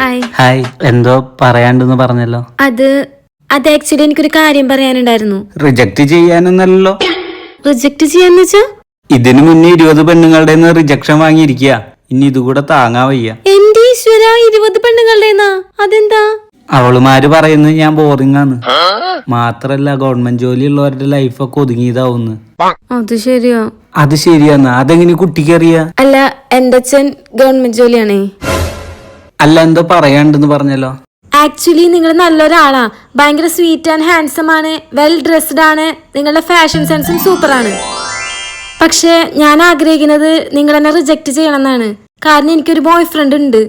Hi hi എന്തോ പറയാണ്ടെന്ന് പറഞ്ഞല്ലോ. അത് അത് ആക്ച്വലി എനിക്കൊരു കാര്യം പറയാനുണ്ടായിരുന്നു. റിജക്ട് ചെയ്യാനൊന്നല്ലോ. റിജക്ട് ചെയ്യാന്ന് വെച്ചാ? ഇതിനു മുന്നേ ഇരുപത് പെണ്ണുങ്ങളുടെ റിജക്ഷൻ വാങ്ങിയിരിക്കുക ഇനി ഇതുകൂടെ താങ്ങാ വയ്യ. എന്റെ ഈശ്വര ഇരുപത് പെണ്ണുങ്ങളുടെ അതെന്താ? അവളുമാര് പറയുന്നത് ഞാൻ ബോറിംഗ് ആണ്. മാത്രല്ല ഗവൺമെന്റ് ജോലി ഉള്ളവരുടെ ലൈഫൊക്കെ ഒതുങ്ങിയതാവുന്നു. അത് ശരിയാ. അത് ശരിയാന്ന് അതെങ്ങനെ കുട്ടിക്കറിയ? അല്ല എന്റെ അച്ഛൻ ഗവൺമെന്റ് ജോലിയാണേ. അല്ല എന്തോ പറയാണ്ടെന്ന് പറഞ്ഞല്ലോ. ആക്ച്വലി നിങ്ങൾ നല്ലൊരാളാ. ഭയങ്കര സ്വീറ്റ് ആൻഡ് ഹാൻഡ്സം ആണ്. വെൽ ഡ്രസ്ഡ് ആണ്. നിങ്ങളുടെ ഫാഷൻ സെൻസും സൂപ്പർ ആണ്. പക്ഷെ ഞാൻ ആഗ്രഹിക്കുന്നത് നിങ്ങൾ എന്നെ റിജക്ട് ചെയ്യണമെന്നാണ്. കാരണം എനിക്കൊരു ബോയ് ഫ്രണ്ട് ഉണ്ട്.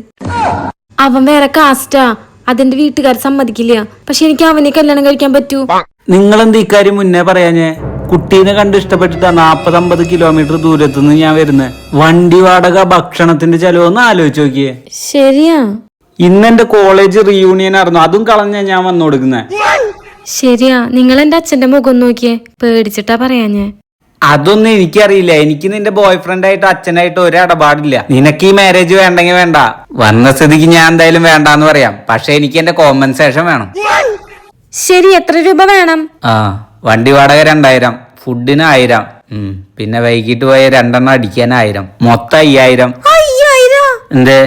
അവൻ വേറെ കാസ്റ്റാ അതെന്റെ വീട്ടുകാർ സമ്മതിക്കില്ല. പക്ഷെ എനിക്ക് അവനെ കല്യാണം കഴിക്കാൻ പറ്റൂ. നിങ്ങൾ നിങ്ങളെന്ത് ഇക്കാര്യം മുന്നേ പറയാഞ്ഞേ? കുട്ടീനെ കണ്ട് ഇഷ്ടപ്പെട്ടിട്ടാ നാപ്പത് അമ്പത് കിലോമീറ്റർ ദൂരത്തുനിന്ന് ഞാൻ വരുന്നത് വണ്ടി വാടക ഭക്ഷണത്തിന്റെ ചെലവൊന്ന് ആലോചിച്ച് നോക്കിയേ. ശരിയാ. ഇന്ന് എന്റെ കോളേജ് റീയൂണിയൻ ആയിരുന്നു. അതും കളഞ്ഞ ഞാൻ വന്നു കൊടുക്കുന്നത് ശരിയാ. നിങ്ങൾ എന്റെ അച്ഛന്റെ മുഖം നോക്കിയേ. പേടിച്ചിട്ടാ പറയാ ഞാൻ അതൊന്നും എനിക്കറിയില്ല. എനിക്ക് നിന്റെ ബോയ് ഫ്രണ്ട് ആയിട്ട് അച്ഛനായിട്ട് ഒരു ഇടപാടില്ല. നിനക്ക് ഈ മാരേജ് വേണ്ടെങ്കിൽ വേണ്ട. വന്ന സ്ഥിതിക്ക് ഞാൻ എന്തായാലും വേണ്ടാന്ന് പറയാം. പക്ഷെ എനിക്ക് എന്റെ കോമ്പൻസേഷൻ വേണം. ശരി എത്ര രൂപ വേണം? ആ. വണ്ടി വാടക രണ്ടായിരം ഫുഡിന് ആയിരം. ഉം, പിന്നെ വൈകിട്ട് പോയ രണ്ടെണ്ണം അടിക്കാൻ ആയിരം. മൊത്തം അയ്യായിരം. അയ്യായിരം? എന്തേ?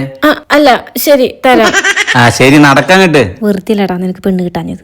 അല്ല ശരി തരാം. ആ ശരി നടക്കാൻ കിട്ട് വെറുതെ നിനക്ക് പെണ്ണ് കിട്ടാഞ്ഞത്.